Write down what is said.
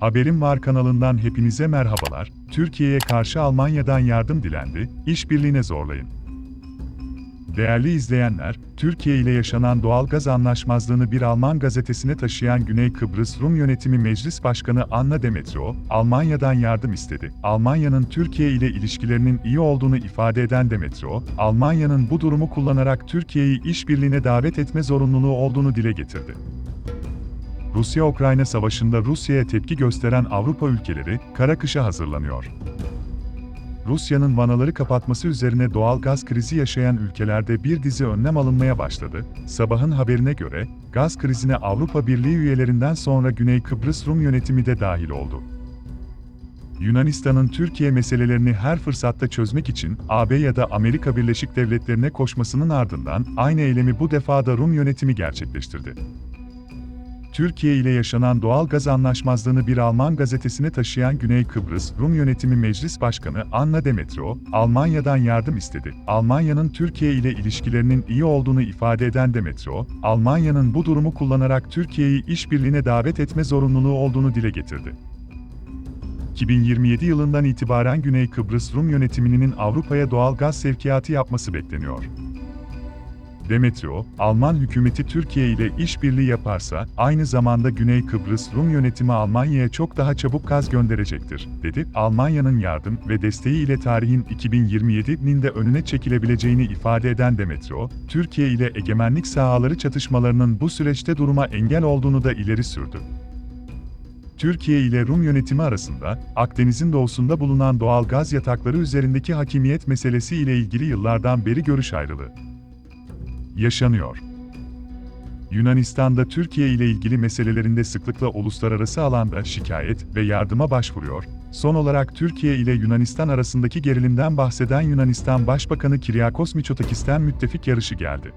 Haberim Var kanalından hepinize merhabalar. Türkiye'ye karşı Almanya'dan yardım dilendi, işbirliğine zorlayın. Değerli izleyenler, Türkiye ile yaşanan doğal gaz anlaşmazlığını bir Alman gazetesine taşıyan Güney Kıbrıs Rum Yönetimi Meclis Başkanı Anna Demetrio, Almanya'dan yardım istedi. Almanya'nın Türkiye ile ilişkilerinin iyi olduğunu ifade eden Demetrio, Almanya'nın bu durumu kullanarak Türkiye'yi işbirliğine davet etme zorunluluğu olduğunu dile getirdi. Rusya-Ukrayna savaşında Rusya'ya tepki gösteren Avrupa ülkeleri, kara kışa hazırlanıyor. Rusya'nın vanaları kapatması üzerine doğal gaz krizi yaşayan ülkelerde bir dizi önlem alınmaya başladı. Sabahın haberine göre, gaz krizine Avrupa Birliği üyelerinden sonra Güney Kıbrıs Rum yönetimi de dahil oldu. Yunanistan'ın Türkiye meselelerini her fırsatta çözmek için AB ya da Amerika Birleşik Devletleri'ne koşmasının ardından aynı eylemi bu defa da Rum yönetimi gerçekleştirdi. Türkiye ile yaşanan doğal gaz anlaşmazlığını bir Alman gazetesine taşıyan Güney Kıbrıs Rum Yönetimi Meclis Başkanı Anna Demetrio, Almanya'dan yardım istedi. Almanya'nın Türkiye ile ilişkilerinin iyi olduğunu ifade eden Demetrio, Almanya'nın bu durumu kullanarak Türkiye'yi işbirliğine davet etme zorunluluğu olduğunu dile getirdi. 2027 yılından itibaren Güney Kıbrıs Rum yönetiminin Avrupa'ya doğal gaz sevkiyatı yapması bekleniyor. Demetrio, Alman hükümeti Türkiye ile işbirliği yaparsa, aynı zamanda Güney Kıbrıs Rum yönetimi Almanya'ya çok daha çabuk gaz gönderecektir, dedi. Almanya'nın yardım ve desteği ile tarihin 2027'nin de önüne çekilebileceğini ifade eden Demetrio, Türkiye ile egemenlik sahaları çatışmalarının bu süreçte duruma engel olduğunu da ileri sürdü. Türkiye ile Rum yönetimi arasında, Akdeniz'in doğusunda bulunan doğal gaz yatakları üzerindeki hakimiyet meselesi ile ilgili yıllardan beri görüş ayrılığı yaşanıyor. Yunanistan'da Türkiye ile ilgili meselelerinde sıklıkla uluslararası alanda şikayet ve yardıma başvuruyor. Son olarak Türkiye ile Yunanistan arasındaki gerilimden bahseden Yunanistan Başbakanı Kyriakos Mitsotakis'ten müttefik yarışı geldi.